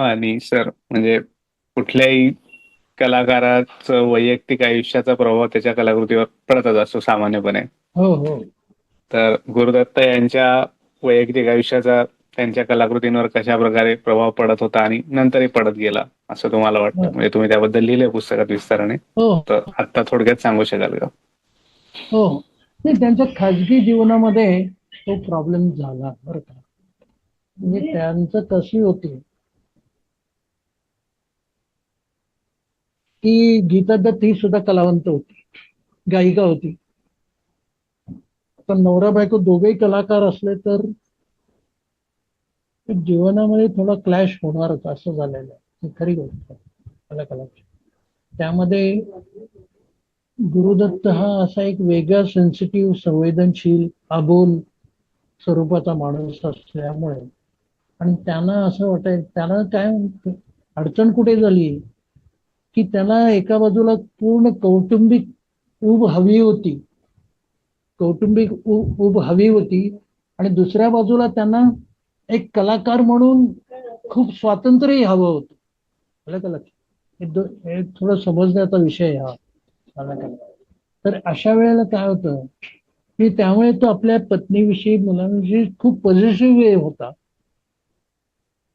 आणि सर म्हणजे कुठल्याही कलाकाराचं वैयक्तिक आयुष्याचा प्रभाव त्याच्या कलाकृतीवर पडतच असतो सामान्यपणे. हो हो. तर गुरुदत्त यांच्या वैयक्तिक आयुष्याचा त्यांच्या कलाकृतींवर कशा प्रकारे प्रभाव पडत होता आणि नंतरही पडत गेला असं तुम्हाला वाटतं? हो. म्हणजे तुम्ही त्याबद्दल लिहिलंय पुस्तकात विस्ताराने? हो. तर आता थोडक्यात सांगू शकाल का? हो. नाही त्यांच्या खाजगी जीवनामध्ये तो प्रॉब्लेम झाला बरं का. म्हणजे त्यांचं कशी होती. की गीता दत्त ही सुद्धा कलावंत होती गायिका होती. पण नवरा बायको दोघेही कलाकार असले तर जीवनामध्ये थोडा क्लॅश होणारच असं झालेलं आहे. ही खरी गोष्ट कलाकाराची. त्यामध्ये गुरुदत्त हा असा एक वेगळा सेन्सिटिव्ह संवेदनशील अबोल स्वरूपाचा माणूस असल्यामुळे. आणि त्यांना असं वाटाय त्यांना काय अडचण कुठे झाली? की त्यांना एका बाजूला पूर्ण कौटुंबिक ऊब हवी होती. कौटुंबिक ऊब हवी होती आणि दुसऱ्या बाजूला त्यांना एक कलाकार म्हणून खूप स्वातंत्र्यही हवं होतं. का लक्षात? हे थोडं समजण्याचा विषय हा. तर अशा वेळेला काय होतं की त्यामुळे तो आपल्या पत्नीविषयी मुलांविषयी खूप पॉझिटिव्ह होता.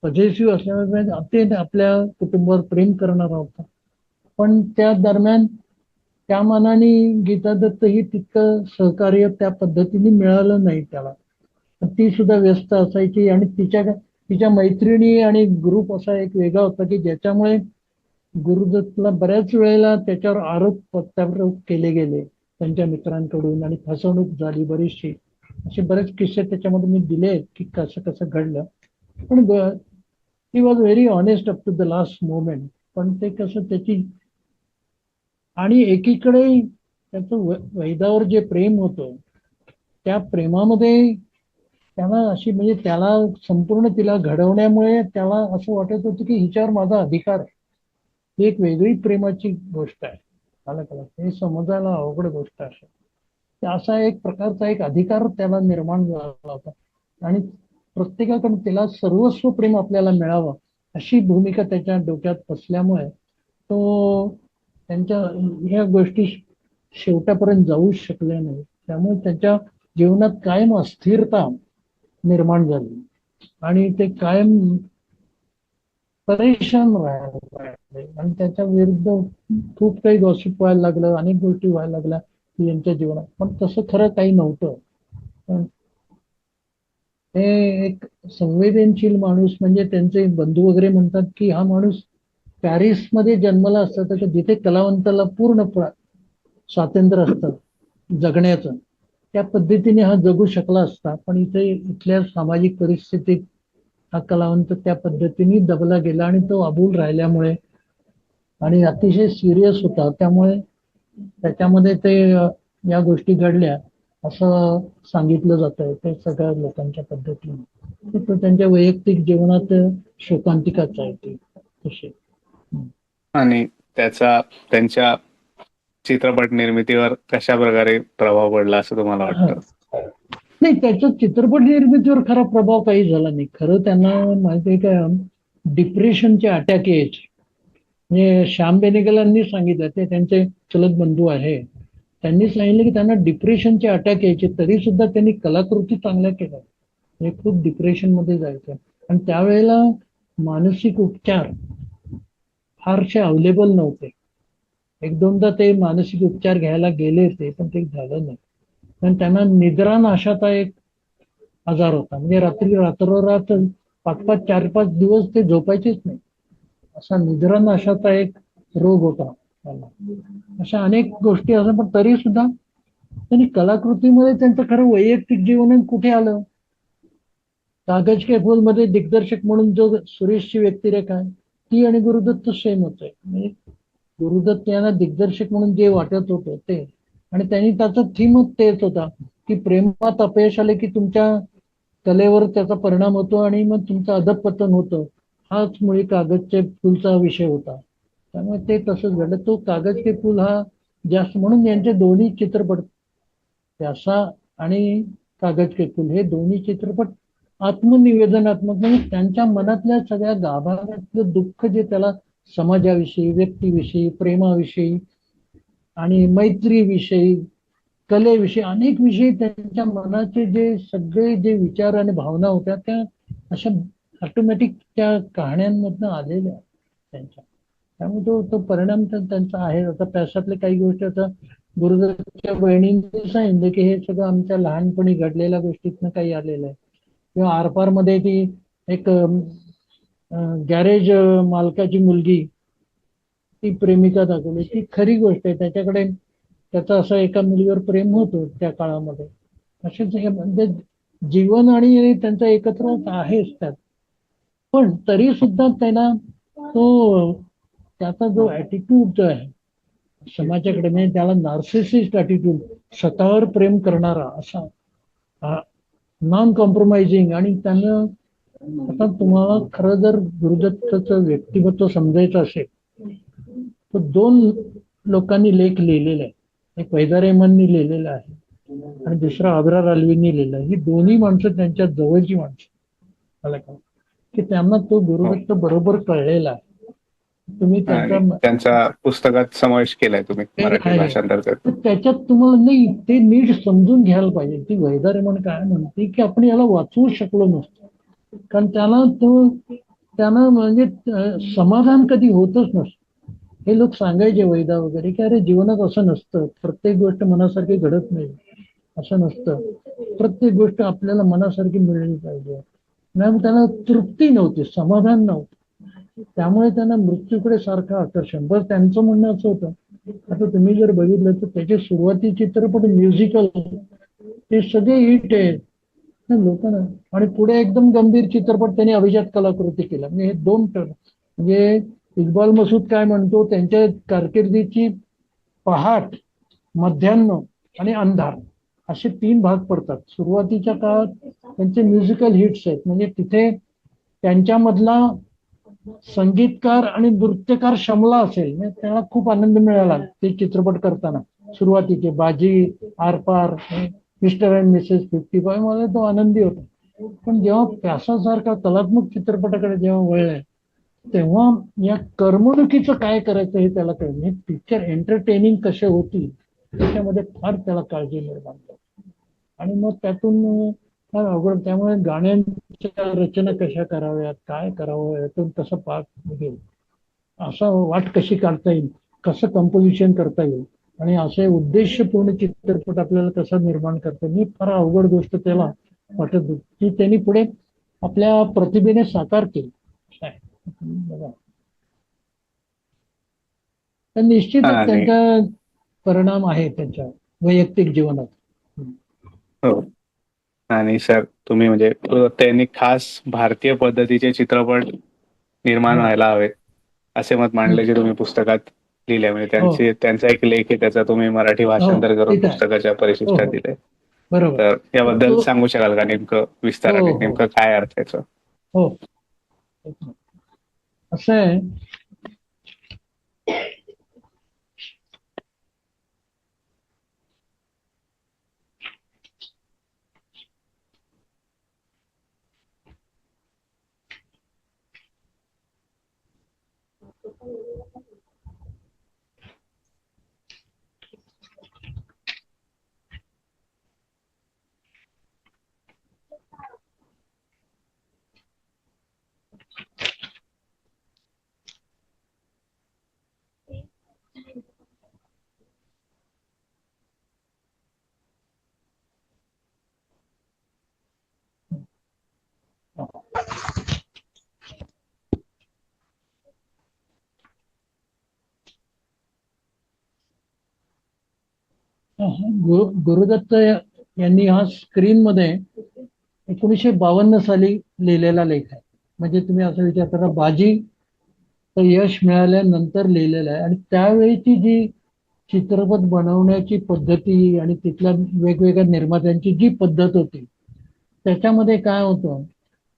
पॉझिटिव्ह असल्यामुळे अत्यंत आपल्या कुटुंबावर प्रेम करणारा होता. पण त्या दरम्यान त्या मानाने गीता दत्त ही तितकं सहकार्य त्या पद्धतीने मिळालं नाही त्याला. ती सुद्धा व्यस्त असायची आणि तिच्या तिच्या मैत्रिणी आणि ग्रुप असा एक वेगळा होता की ज्याच्यामुळे गुरुदत्तला बऱ्याच वेळेला त्याच्यावर आरोप प्रत्यारोप केले गेले त्यांच्या मित्रांकडून आणि फसवणूक झाली बरीचशी. असे बरेच किस्से त्याच्यामध्ये मी दिले की कसं कसं घडलं. पण he was very honest up to the last moment पण ते कसं त्याची आणि एकीकडे त्याचं वै- वैदावर जे प्रेम होतं त्या प्रेमामध्ये त्याला अशी म्हणजे त्याला संपूर्ण तिला घडवण्यामुळे त्याला असं वाटत होतं की हिच्यावर माझा अधिकार आहे. ही एक वेगळी प्रेमाची गोष्ट आहे. आलं का हे समजायला अवघड गोष्ट आहे असा एक प्रकारचा एक अधिकार त्याला निर्माण झाला होता. आणि प्रत्येकाकडून त्याला सर्वस्व प्रेम आपल्याला मिळावं अशी भूमिका त्याच्या डोक्यात बसल्यामुळे तो त्यांच्या ह्या गोष्टी शेवटापर्यंत जाऊच शकल्या नाही त्यामुळे त्यांच्या जीवनात कायम अस्थिरता निर्माण झाली. आणि ते कायम परेशान राहायला लागले. आणि त्याच्या विरुद्ध खूप काही गॉसिप व्हायला लागलं अनेक गोष्टी व्हायला लागल्या यांच्या जीवनात. पण तसं खरं काही नव्हतं. पण हे एक संवेदनशील माणूस म्हणजे त्यांचे बंधू वगैरे म्हणतात की हा माणूस पॅरिसमध्ये जन्मला असता तर जिथे कलावंताला पूर्ण स्वातंत्र्य असतं जगण्याचं त्या पद्धतीने हा जगू शकला असता. पण इथे इथल्या सामाजिक परिस्थितीत हा कलावंत त्या पद्धतीने दबला गेला आणि तो अबूल राहिल्यामुळे आणि अतिशय सिरियस होता. त्यामुळे त्याच्यामध्ये ते या गोष्टी घडल्या असं सांगितलं जात आहे ते सगळ्या लोकांच्या पद्धतीने. तर तो त्यांच्या वैयक्तिक जीवनात शोकांतिकाच आहे ती. तशी आणि त्याचा त्यांच्या चित्रपट निर्मितीवर कशा प्रकारे प्रभाव पडला असं तुम्हाला वाटतं? नाही त्याच्या चित्रपट निर्मितीवर खरा प्रभाव काही झाला नाही. खरं त्यांना माहिती आहे का डिप्रेशनचे अटॅक यायचे म्हणजे श्याम बेनेगलांनी सांगितलं ते त्यांचे चलत बंधू आहे. त्यांनी सांगितलं की त्यांना डिप्रेशनचे अटॅक यायचे तरी सुद्धा त्यांनी कलाकृती चांगल्या केल्या. म्हणजे खूप डिप्रेशनमध्ये जायचं. आणि त्यावेळेला मानसिक उपचार फारसे अवेलेबल नव्हते. एक दोनदा ते मानसिक उपचार घ्यायला गेले ते पण ते झालं नाही. पण त्यांना निद्रा नाशाचा एक आजार होता. म्हणजे रात्री रात्रोरात पाच पाच चार पाच दिवस ते झोपायचेच नाही. असा निद्रा नाशाचा एक रोग होता त्यांना. अशा अनेक गोष्टी असं पण तरी सुद्धा त्यांनी कलाकृतीमध्ये त्यांचं खरं वैयक्तिक जीवन कुठे आलं? कागज के फूल मध्ये दिग्दर्शक म्हणून जो सुरेशची व्यक्तिरेखा आहे ती आणि गुरुदत्त सेम होते म्हणजे गुरुदत्त यांना दिग्दर्शक म्हणून जे वाटत होतं ते. आणि त्यांनी त्याचा थीमच तेच होता की प्रेमात अपयश आले की तुमच्या कलेवर त्याचा परिणाम होतो आणि मग तुमचं अधपतन होतं. हाच मुळे कागदचे फुलचा विषय होता. त्यामुळे ते तसंच घडलं. तो कागद के फुल हा जास्त म्हणून यांचे दोन्ही चित्रपट प्यासा आणि कागद के फुल हे दोन्ही चित्रपट आत्मनिवेदनात्मक म्हणजे त्यांच्या मनातल्या सगळ्या गाभाऱ्यातलं दुःख जे त्याला समाजाविषयी व्यक्तीविषयी प्रेमाविषयी आणि मैत्रीविषयी कलेविषयी अनेक विषयी त्यांच्या मनाचे जे सगळे जे विचार आणि भावना होत्या त्या अशा ऑटोमॅटिक त्या कहाण्यांमधनं आलेल्या त्यांच्या. त्यामुळे तो तो परिणाम तर त्यांचा आहे. आता पॅशातले काही गोष्टी आता गुरुदत्तच्या बहिणींनी सांगितलं की हे सगळं आमच्या लहानपणी घडलेल्या गोष्टीतनं काही आलेलं आहे. किंवा आरपारमध्ये ती एक गॅरेज मालकाची मुलगी ती प्रेमिका दाखवली. ती खरी गोष्ट आहे. त्याच्याकडे त्याचं असं एका मुलीवर प्रेम होतो त्या काळामध्ये. असेच हे म्हणजे जीवन आणि त्यांचं एकत्र आहेच त्यात. पण तरी सुद्धा त्यांना तो त्याचा जो ऍटिट्यूड जो आहे समाजाकडे म्हणजे त्याला नार्सिसिस्ट ऍटिट्यूड स्वतःवर प्रेम करणारा असा नॉन कॉम्प्रोमाइजिंग आणि त्यानं आता तुम्हाला खरं जर गुरुदत्तचं व्यक्तिमत्व समजायचं असेल तर दोन लोकांनी लेख लिहिलेले आहे. एक वैदारेमांनी लिहिलेला आहे आणि दुसरा अब्रार अल्वींनी लिहिलं आहे. ही दोन्ही माणसं त्यांच्या जवळची माणसं मला का? की त्यांना तो गुरुदत्त बरोबर कळलेला आहे. तुम्ही त्यांचा पुस्तकात समावेश केलाय तुम्ही मराठी. भाषांतर त्याच्यात तुम्हाला नाही ते नीट समजून घ्यायला पाहिजे. ती वैदारेमन काय म्हणते की आपण याला वाचवू शकलो नसतो. कारण त्याला तो त्यांना म्हणजे समाधान कधी होतच नसतं. हे लोक सांगायचे वैदा वगैरे की अरे जीवनात असं नसतं. प्रत्येक गोष्ट मनासारखी घडत नाही. असं नसतं. प्रत्येक गोष्ट आपल्याला मनासारखी मिळली पाहिजे. मॅम त्यांना तृप्ती नव्हती समाधान नव्हतं. त्यामुळे त्यांना मृत्यूकडे सारखं आकर्षण. बस त्यांचं म्हणणं असं होतं. आता तुम्ही जर बघितलं तर त्याचे सुरुवाती चित्रपट म्युझिकल ते सगळे हिट आहेत. ना लोकांना आणि पुढे एकदम गंभीर चित्रपट त्यांनी अभिजात कलाकृती केला. म्हणजे हे दोन टर्न. म्हणजे इक्बाल मसूद काय म्हणतो? त्यांच्या कारकिर्दीची पहाट मध्यान्ह आणि अंधार असे तीन भाग पडतात. सुरुवातीच्या काळात त्यांचे म्युझिकल हिट्स आहेत. म्हणजे तिथे त्यांच्यामधला संगीतकार आणि नृत्यकार शमला असेल त्याला खूप आनंद मिळाला ते चित्रपट करताना. सुरुवातीचे बाजी आरपार मिस्टर अँड मिसेस फिफ्टी फायमध्ये तो आनंदी होता. पण जेव्हा प्यासासारखा कलात्मक चित्रपटाकडे जेव्हा वळलाय तेव्हा या करमणुकीचं काय करायचं हे त्याला कळलं पिक्चर एंटरटेनिंग कसे होतील त्याच्यामध्ये फार त्याला काळजी निर्माण झाली. आणि मग त्यातून फार अवघड त्यामुळे गाण्यांच्या रचना कशा कराव्यात काय करावं यातून कसं पाक निघेल असं वाट कशी काढता येईल कसं कंपोजिशन करता येईल आणि असे उद्देशपूर्ण चित्रपट आपल्याला कसा निर्माण करता येईल ही फार अवघड गोष्ट त्याला वाटत होती. ती त्यांनी पुढे आपल्या प्रतिभेने साकार केली? बघा. तर निश्चितच त्यांचा परिणाम आहे त्यांच्या वैयक्तिक जीवनात. हो. आणि सर तुम्ही म्हणजे त्यांनी खास भारतीय पद्धतीचे चित्रपट निर्माण हो. व्हायला हवेत असे मत मांडले जे तुम्ही पुस्तकात लिहिले म्हणजे त्यांचे त्यांचा एक लेख आहे त्याचा तुम्ही मराठी भाषांतर करून हो. ठीक आहे. पुस्तकाच्या हो, परिशिष्टात हो. दिले बरोबर तर याबद्दल सांगू शकाल का नेमकं विस्ताराने हो, हो. नेमकं काय अर्थ याचं हो असं आहे गुरुदत्त यांनी हा स्क्रीन मध्ये एकोणीसशे बावन्न साली लिहिलेला लेख आहे. म्हणजे तुम्ही असं विचार करा बाजी तर यश मिळाल्यानंतर लिहिलेलं आहे. आणि त्यावेळीची जी चित्रपट बनवण्याची पद्धती आणि तिथल्या वेगवेगळ्या निर्मात्यांची जी पद्धत होती त्याच्यामध्ये काय होतं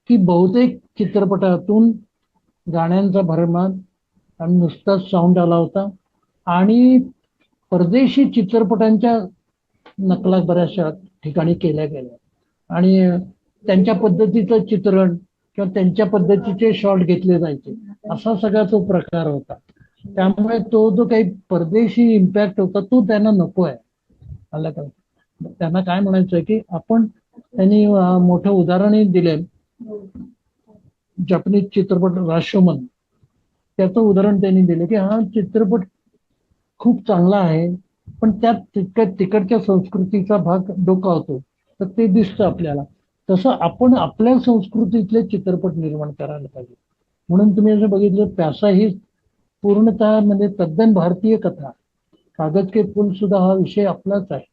की बहुतेक चित्रपटातून गाण्यांचा भरमान आणि नुसताच साऊंड आला होता. आणि परदेशी चित्रपटांच्या नकला बऱ्याचशा ठिकाणी केल्या गेल्या. आणि त्यांच्या पद्धतीचं चित्रण किंवा त्यांच्या पद्धतीचे शॉट घेतले जायचे असा सगळा तो प्रकार होता. त्यामुळे तो जो काही परदेशी इम्पॅक्ट होता तो त्यांना नको आहे. आला का? त्यांना काय म्हणायचं की आपण त्यांनी मोठं उदाहरणही दिले. जपनीज चित्रपट राशोमन त्याचं उदाहरण त्यांनी दिलं की हा चित्रपट खूप चांगला आहे पण त्यात तितक्या तिकडच्या संस्कृतीचा भाग डोकावतो. तर ते दिसतं आपल्याला. तसं आपण आपल्या संस्कृतीतले चित्रपट निर्माण करायला पाहिजे. म्हणून तुम्ही असं बघितलं प्यासा ही पूर्णतः म्हणजे तद्दन भारतीय कथा. कागद के फुल सुद्धा हा विषय आपलाच आहे.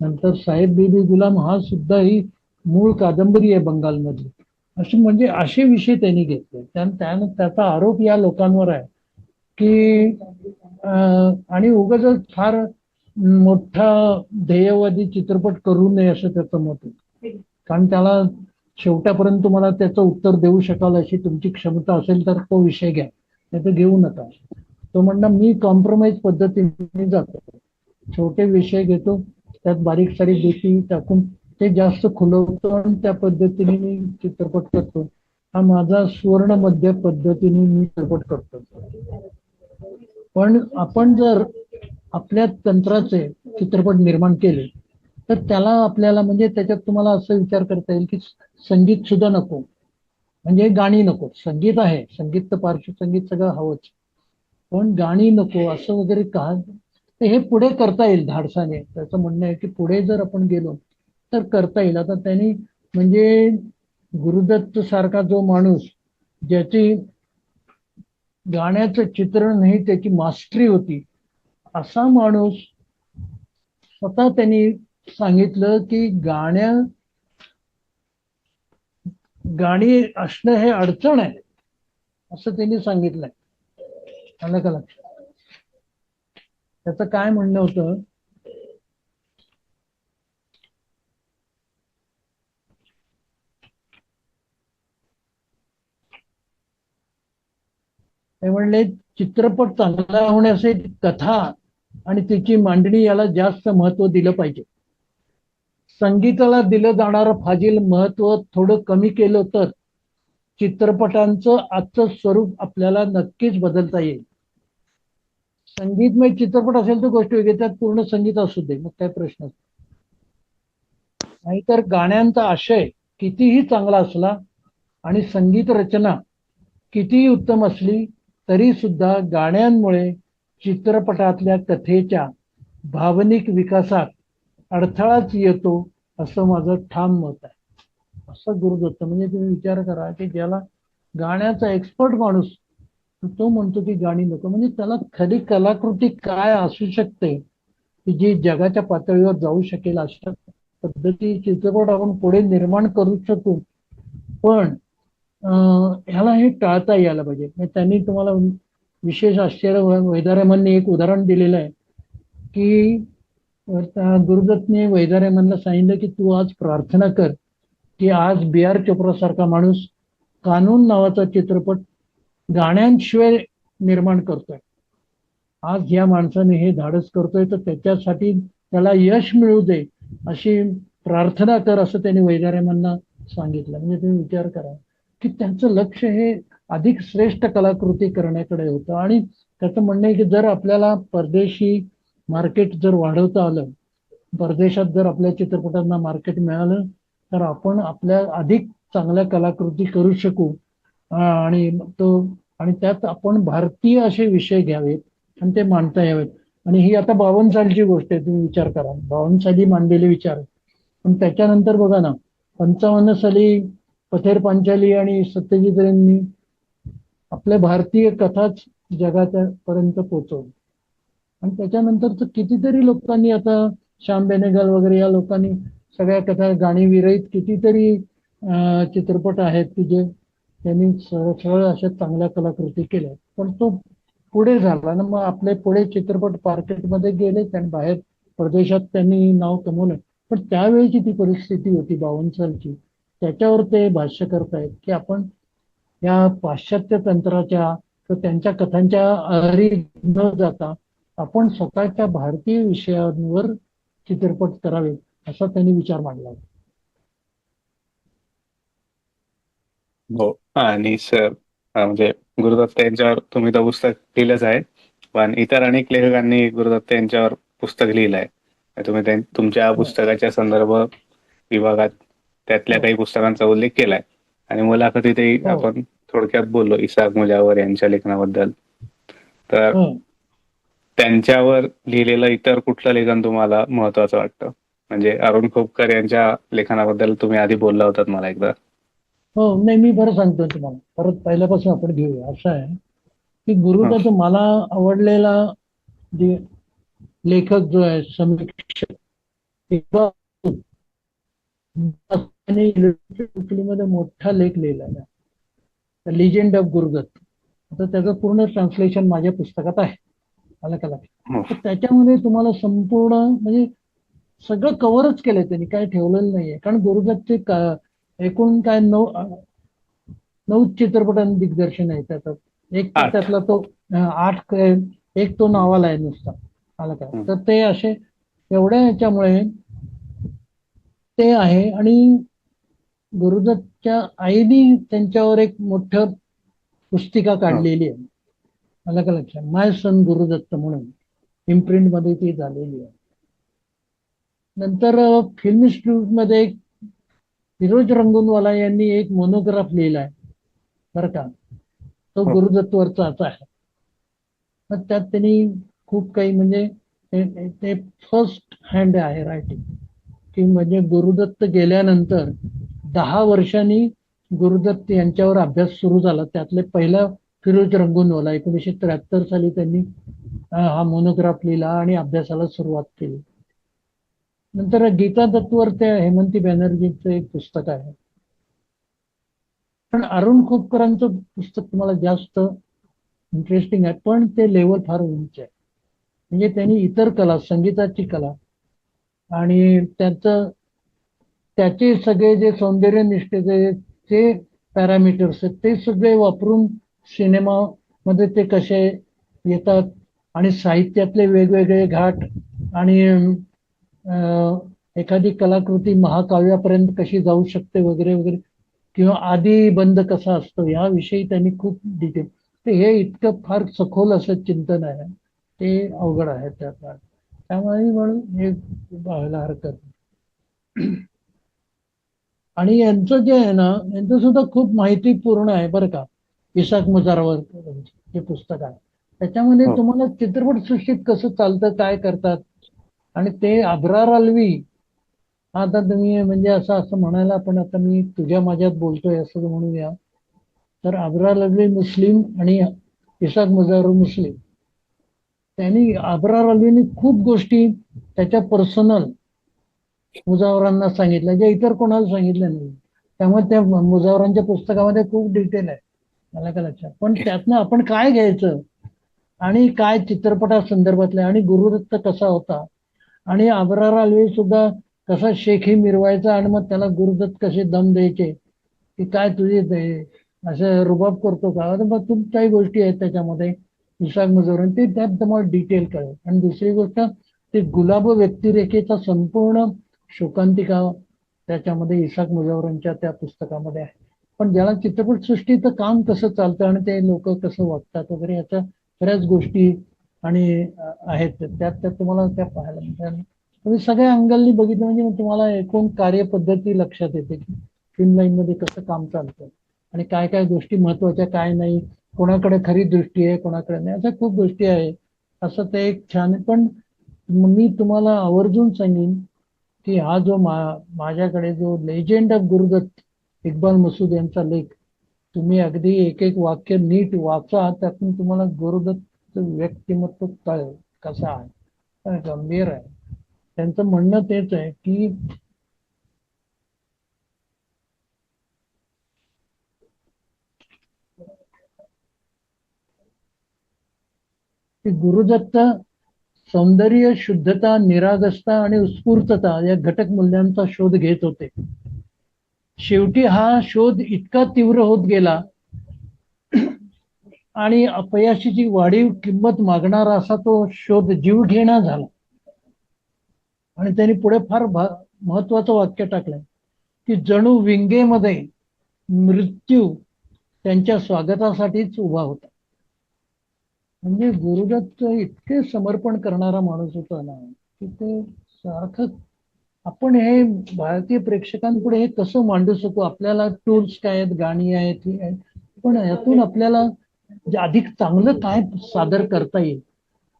नंतर साहेब बीबी गुलाम हा सुद्धा ही मूळ कादंबरी आहे बंगालमधली. अशी म्हणजे असे विषय त्यांनी घेतले. त्यान- त्यानं त्याचा आरोप या लोकांवर आहे की आणि उगाच फार मोठा ध्येयवादी चित्रपट करू नये असं त्याचं मत आहे कारण त्याला शेवटापर्यंत तुम्हाला त्याचं उत्तर देऊ शकाल अशी तुमची क्षमता असेल तर तो विषय घ्या. नाही तर घेऊ नका. तो म्हणणं मी कॉम्प्रोमाइज पद्धतीने जातो. छोटे विषय घेतो. त्यात बारीक सारीक गोष्टी टाकून ते जास्त खुलवतो आणि त्या पद्धतीने मी चित्रपट करतो. हा माझा सुवर्णमध्य पद्धतीने मी चित्रपट करतो. पण आपण जर आपल्या तंत्राचे चित्रपट निर्माण केले तर त्याला आपल्याला म्हणजे त्याच्यात तुम्हाला असं विचार करता येईल की संगीत सुद्धा नको. म्हणजे गाणी नको. संगीत आहे. संगीत तर पार्श्वसंगीत सगळं हवंच. पण गाणी नको असं वगैरे का? तर हे पुढे करता येईल धाडसाने. त्याचं म्हणणं आहे की पुढे जर आपण गेलो तर करता येईल. आता त्यांनी म्हणजे गुरुदत्त सारखा जो माणूस ज्याची गाण्याचं चित्रण ही त्याची मास्टरी होती. असा माणूस स्वतः त्यांनी सांगितलं की गाण्या गाणी असणं हे अडचण आहे असं त्यांनी सांगितलंय. आलं का लक्षात? त्याचं काय म्हणणं होतं? ते म्हणले चित्रपट चांगला होण्यासाठी कथा आणि तिची मांडणी याला जास्त महत्त्व दिलं पाहिजे. संगीताला दिलं जाणारं फाजील महत्त्व थोडं कमी केलं तर चित्रपटांचं आजचं स्वरूप आपल्याला नक्कीच बदलता येईल. संगीतमय म्हणजे चित्रपट असेल तर गोष्ट वेगळी त्यात पूर्ण संगीत असू दे मग काय प्रश्न नाहीतर गाण्यांचा आशय कितीही चांगला असला आणि संगीत रचना कितीही उत्तम असली तरी सुद्धा गाण्यांमुळे चित्रपटातल्या कथेच्या भावनिक विकासात अडथळाच येतो असं माझं ठाम मत आहे. असं गुरुदत्त म्हणजे तुम्ही विचार करा की ज्याला गाण्याचा एक्सपर्ट माणूस तो म्हणतो की गाणी नको. म्हणजे त्याला खरी कलाकृती काय असू शकते की जी जगाच्या पातळीवर जाऊ शकेल अशा पद्धती चित्रपट आपण पुढे निर्माण करू शकू. पण ह्याला हे टाळता यायला पाहिजे. म्हणजे त्यांनी तुम्हाला विशेष आश्चर्य वैदारामांनी एक उदाहरण दिलेलं आहे की गुरुदत्तने वैदारामांना सांगितलं की तू आज प्रार्थना कर की आज बी आर चोप्रा सारखा माणूस कानून नावाचा चित्रपट गाण्यांशिवाय निर्माण करतोय. आज या माणसाने हे धाडस करतोय तर त्याच्यासाठी त्याला यश मिळू दे अशी प्रार्थना कर असं त्यांनी वैदारामांना सांगितलं. म्हणजे तुम्ही विचार करा. की त्यांचं लक्ष हे अधिक श्रेष्ठ कलाकृती करण्याकडे होतं. आणि त्याचं म्हणणं आहे की जर आपल्याला परदेशी मार्केट जर वाढवता आलं परदेशात जर आपल्या चित्रपटांना मार्केट मिळालं तर आपण आपल्या अधिक चांगल्या कलाकृती करू शकू. आणि तो आणि त्यात आपण भारतीय असे विषय घ्यावेत आणि ते मांडता यावेत. आणि ही आता बावन्न सालची गोष्ट आहे तुम्ही विचार करा. बावन्न साली मांडलेले विचार. पण त्याच्यानंतर बघा ना पंचावन्न साली पथेर पांचाली आणि सत्यजित रेंनी आपल्या भारतीय कथाच जगाच्या पर्यंत पोचवली आणि त्याच्यानंतर तर कितीतरी लोकांनी आता श्याम बेनेगल वगैरे या लोकांनी सगळ्या कथा गाणी विरहित कितीतरी चित्रपट आहेत की जे त्यांनी सरळ सरळ अशा चांगल्या कलाकृती केल्या पण तो पुढे झाला ना मग आपले पुढे चित्रपट मार्केटमध्ये गेले आणि बाहेर परदेशात त्यांनी नाव कमवलं. पण त्यावेळीची ती परिस्थिती होती बावन सालची. त्याच्यावर ते भाष्य करतायत की आपण या पाश्चात्य तंत्राच्या त्यांच्या कथांच्या आहारी न जाता आपण स्वतःच्या भारतीय विषयांवर चित्रपट करावे असा त्यांनी विचार मांडला. हो आणि सर म्हणजे गुरुदत्त यांच्यावर तुम्ही तर पुस्तक लिहिलंच आहे पण इतर अनेक लेखकांनी गुरुदत्त यांच्यावर पुस्तक लिहिलं आहे तुम्ही तुमच्या पुस्तकाच्या संदर्भ विभागात त्यातल्या हो. काही पुस्तकांचा उल्लेख केलाय. आणि मुलाखतीतही हो. आपण थोडक्यात बोललो इसाक मुजावर यांच्या लेखनाबद्दल. तर हो. त्यांच्यावर लिहिलेलं इतर कुठलं लेखन तुम्हाला महत्वाचं वाटतं? म्हणजे अरुण खोपकर यांच्या लेखनाबद्दल तुम्ही आधी बोलला होतात मला एकदा. हो नाही मी बरं सांगतो तुम्हाला. परत पहिल्यापासून आपण घेऊया. असं आहे की गुरुदत्त मला आवडलेला जे लेखक जो आहे समीक्षक त्यांनी मध्ये मोठा लेख लिहिलेला आहे. लिजेंड ऑफ गुरुदत्त आता त्याचं पूर्ण ट्रान्सलेशन माझ्या पुस्तकात आहे. आलं का लक्षात? हो. त्याच्यामध्ये तुम्हाला संपूर्ण म्हणजे सगळं कव्हरच केलंय त्यांनी. काय ठेवलेलं नाहीये. कारण गुरुदत्तचे का- एकूण काय नऊ नऊ चित्रपटांनी दिग्दर्शन आहे त्याचं. एक. त्यातला तो आठ एक तो नावाला आहे नुसता. आलं का? हं. तर ते असे एवढ्या याच्यामुळे ते आहे. आणि गुरुदत्तच्या आईने त्यांच्यावर एक मोठं पुस्तिका काढलेली आहे. आलं का लक्षात माय सन गुरुदत्त म्हणून. इम्प्रिंटमध्ये ती झालेली आहे. नंतर फिल्म इन्स्टिट्यूटमध्ये एक फिरोज रंगूनवाला यांनी एक मोनोग्राफ लिहिलाय बरं का? तो. गुरुदत्तवरचाच आहे. मग त्यात त्यांनी खूप काही म्हणजे ते फर्स्ट हँड आहे रायटिंग की म्हणजे गुरुदत्त गेल्यानंतर दहा वर्षांनी गुरुदत्त यांच्यावर अभ्यास सुरू झाला. त्यातले पहिला फिरोज रंगूनवाला एकोणीसशे त्र्याहत्तर साली त्यांनी हा मोनोग्राफ लिहिला आणि अभ्यासाला सुरुवात केली. नंतर गीता दत्तवर त्या हेमंती बॅनर्जीचं एक पुस्तक आहे. पण अरुण खोपकरांचं पुस्तक तुम्हाला जास्त इंटरेस्टिंग आहे पण ते लेवल फार उंच आहे. म्हणजे त्यांनी इतर कला संगीताची कला आणि त्यांचं त्याचे सगळे जे सौंदर्य निष्ठेचे पॅरामीटर्स आहेत ते सगळे वापरून सिनेमामध्ये ते कसे येतात आणि साहित्यातले वेगवेगळे घाट आणि एखादी कलाकृती महाकाव्यापर्यंत कशी जाऊ शकते वगैरे वगैरे किंवा आधी बंद कसा असतो याविषयी त्यांनी खूप डिटेल ते हे इतकं फार सखोल असं चिंतन आहे. ते अवघड आहे त्या काळात. त्यामुळे म्हणून हे पाहायला हरकत नाही. आणि यांचं जे आहे ना यांचं सुद्धा खूप माहितीपूर्ण आहे बरं का. इसाक मुजारवर हे पुस्तक आहे. त्याच्यामध्ये हो. तुम्हाला चित्रपट सृष्टीत कसं चालतं काय करतात? आणि ते अब्रार अलवी आता तुम्ही म्हणजे असं असं म्हणायला पण आता मी तुझ्या माझ्यात बोलतोय असं म्हणूया. तर अब्रार अलवी मुस्लिम आणि इसाक मुजावर मुस्लिम. त्यांनी अब्रार अलवीने खूप गोष्टी त्याच्या पर्सनल मुजावरांना सांगितलं जे इतर कोणाला सांगितलं नाही. त्यामुळे त्या मुजावरांच्या पुस्तकामध्ये खूप डिटेल आहे. मला का लक्षात. पण त्यातनं आपण काय घ्यायचं? आणि काय चित्रपटा संदर्भातलं आणि गुरुदत्त कसा होता? आणि अबरार अलवी सुद्धा कसा शेखी मिरवायचा? आणि मग त्याला गुरुदत्त कसे दम द्यायचे? की काय तुझे असं रुबाब करतो का? तर मग खूप काही गोष्टी आहेत त्याच्यामध्ये. इसाक मुजावर ते त्यात तुम्हाला डिटेल कळेल. आणि दुसरी गोष्ट ते गुलाब व्यक्तिरेखेचा संपूर्ण शोकांतिका त्याच्यामध्ये इसाक मुजावरांच्या त्या पुस्तकामध्ये आहे. पण ज्याला चित्रपटसृष्टीचं काम कसं चालतं आणि ते लोक कसं वागतात वगैरे याच्या बऱ्याच गोष्टी आणि आहेत. त्यात त्यात तुम्हाला त्या पाहायला मिळतात. तुम्ही सगळ्या अँगलनी बघितलं म्हणजे तुम्हाला एकूण कार्यपद्धती लक्षात येते की फिल्म लाईन मध्ये कसं काम चालतं आणि काय काय गोष्टी महत्त्वाच्या काय नाही कोणाकडे खरी दृष्टी आहे कोणाकडे नाही अशा खूप गोष्टी आहे. असं ते एक छान आहे. पण मी तुम्हाला आवर्जून सांगेन की हा जो मा माझ्याकडे जो लेजेंड ऑफ गुरुदत्त इक्बाल मसूद यांचा लेख तुम्ही अगदी एक एक वाक्य नीट वाचा त्यातून तुम्हाला गुरुदत्त व्यक्तिमत्व कळेल कसा आहे. गंभीर आहे. त्यांचं म्हणणं तेच आहे की की गुरुदत्त सौंदर्य शुद्धता निरागसता आणि उत्स्फूर्तता या घटक मूल्यांचा शोध घेत होते. शेवटी हा शोध इतका तीव्र होत गेला आणि अपयशाची वाढीव किंमत मागणारा असा तो शोध जीव घेणा झाला. आणि त्यांनी पुढे फार महत्वाचं वाक्य टाकलंय की जणू विंगेमध्ये मृत्यू त्यांच्या स्वागतासाठीच उभा होता. म्हणजे गुरुदत्त इतके समर्पण करणारा माणूस होता ना की ते सारखं आपण हे भारतीय प्रेक्षकांपुढे हे कसं मांडू शकू? आपल्याला टूल्स काय आहेत गाणी आहेत हे आहेत. पण यातून आपल्याला जे अधिक चांगलं काय सादर करता येईल?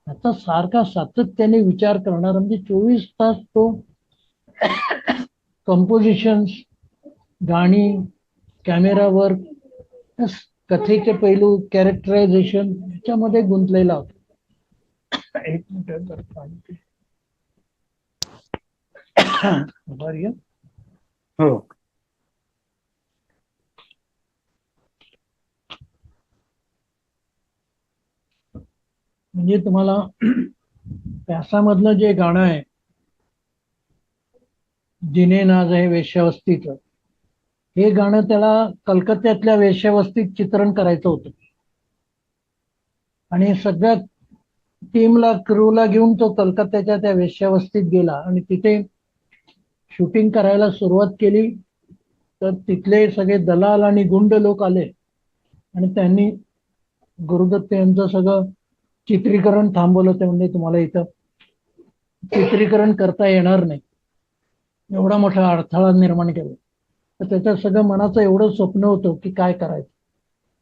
याचा सारखा सातत्याने विचार करणारा म्हणजे चोवीस तास तो कंपोजिशन्स गाणी कॅमेरा वर्क कथेचे पैलू कॅरेक्टरायझेशन याच्यामध्ये गुंतलेला होता. एक मिनिट. हो. म्हणजे तुम्हाला प्यासामधलं जे गाणं आहे जिने नाज आहे वेश्यावस्तीचं हे गाणं त्याला कलकत्त्यातल्या वेश्यावस्तीत चित्रण करायचं होतं. आणि सगळ्या टीमला क्रूला घेऊन तो कलकत्त्याच्या त्या वेश्यावस्तीत गेला. आणि तिथे शूटिंग करायला सुरुवात केली. तर तिथले सगळे दलाल आणि गुंड लोक आले. आणि त्यांनी गुरुदत्त यांचं सगळं चित्रीकरण थांबवलं. ते म्हणजे तुम्हाला इथं चित्रीकरण करता येणार नाही. एवढा मोठा अडथळा निर्माण केला. तर त्याच्या सगळं मनाचं एवढं स्वप्न होतं की काय करायचं.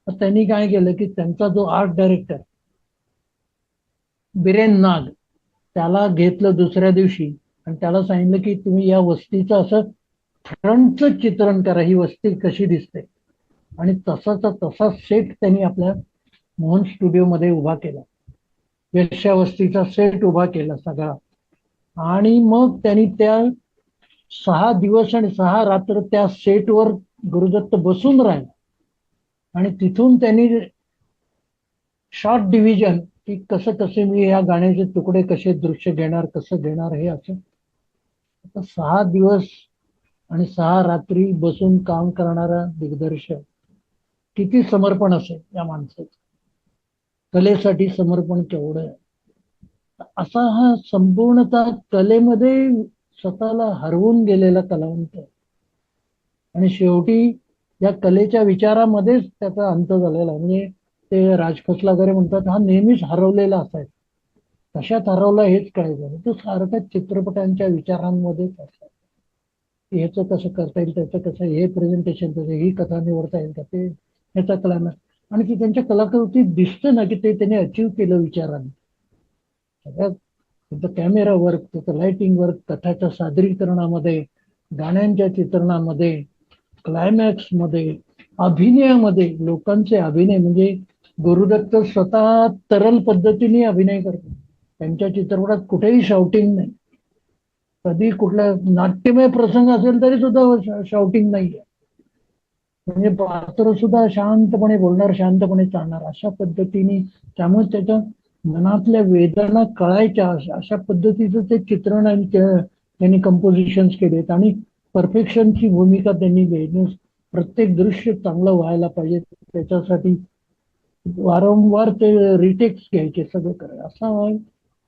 तर त्यांनी काय केलं की त्यांचा जो आर्ट डायरेक्टर बिरेन नाग त्याला घेतलं दुसऱ्या दिवशी आणि त्याला सांगितलं की तुम्ही या वस्तीचं असं फ्रंटचं चित्रण करा ही वस्ती कशी दिसते. आणि तसाचा तसा सेट त्यांनी आपल्या मोहन स्टुडिओमध्ये उभा केला. वेश्यावस्तीचा सेट उभा केला सगळा. आणि मग त्यांनी त्या सहा दिवस आणि सहा रात्र त्या सेटवर गुरुदत्त बसून राहिले. आणि तिथून त्यांनी शॉर्ट डिव्हिजन की कसं कसे मी या गाण्याचे तुकडे कसे दृश्य घेणार कसं घेणार हे असं. आता सहा दिवस आणि सहा रात्री बसून काम करणारा दिग्दर्शक किती समर्पण असेल या माणसाचं. कलेसाठी समर्पण केवढं. आहे असा हा संपूर्णतः कलेमध्ये स्वतःला हरवून गेलेला कलावंत. आणि शेवटी या कलेच्या विचारामध्येच त्याचा अंत झालेला आहे. म्हणजे ते राजखोसला वगैरे म्हणतात हा नेहमीच हरवलेला असायचा. कशात हरवला हेच कळायचं तो सारखा चित्रपटांच्या विचारांमध्येच असायचा. ह्याचं कसं करता येईल त्याचं कसं हे प्रेझेंटेशन त्याचं ही कथा निवडता येईल का ते ह्याचा क्लायमॅक्स आणि ती त्यांच्या कलाकृतीत दिसतं ना की ते त्यांनी अचीव केलं विचारांनी. सगळ्यात त्याचं कॅमेरा वर्क त्याचं लाइटिंग वर्क कथाच्या सादरीकरणामध्ये गाण्यांच्या चित्रणामध्ये क्लायमॅक्समध्ये अभिनयामध्ये लोकांचे अभिनय म्हणजे गुरुदत्त स्वतः तरल पद्धतीने अभिनय करतो त्यांच्या चित्रपटात कुठेही शाउटिंग नाही. कधी कुठला नाट्यमय प्रसंग असेल तरी सुद्धा शाउटिंग नाहीये. म्हणजे पात्र सुद्धा शांतपणे बोलणार शांतपणे चालणार अशा पद्धतीने त्यामुळे त्याच्या मनातल्या वेदना कळायच्या अशा पद्धतीचं ते चित्रण आणि त्यांनी कंपोजिशन्स केलेत. आणि परफेक्शनची भूमिका त्यांनी घेणे प्रत्येक दृश्य चांगलं व्हायला पाहिजे. त्याच्यासाठी वारंवार ते रिटेक्स घ्यायचे सगळं करायचे असा आहे.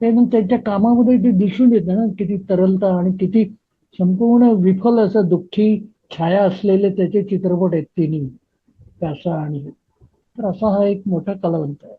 ते मग त्यांच्या कामामध्ये ते दिसून येतं ना किती तरलता आणि किती संपूर्ण विफल असं दुःखी छाया असलेले त्याचे चित्रपट आहेत तिन्ही. त्याचा आणि तर असा हा एक मोठा कलावंत आहे.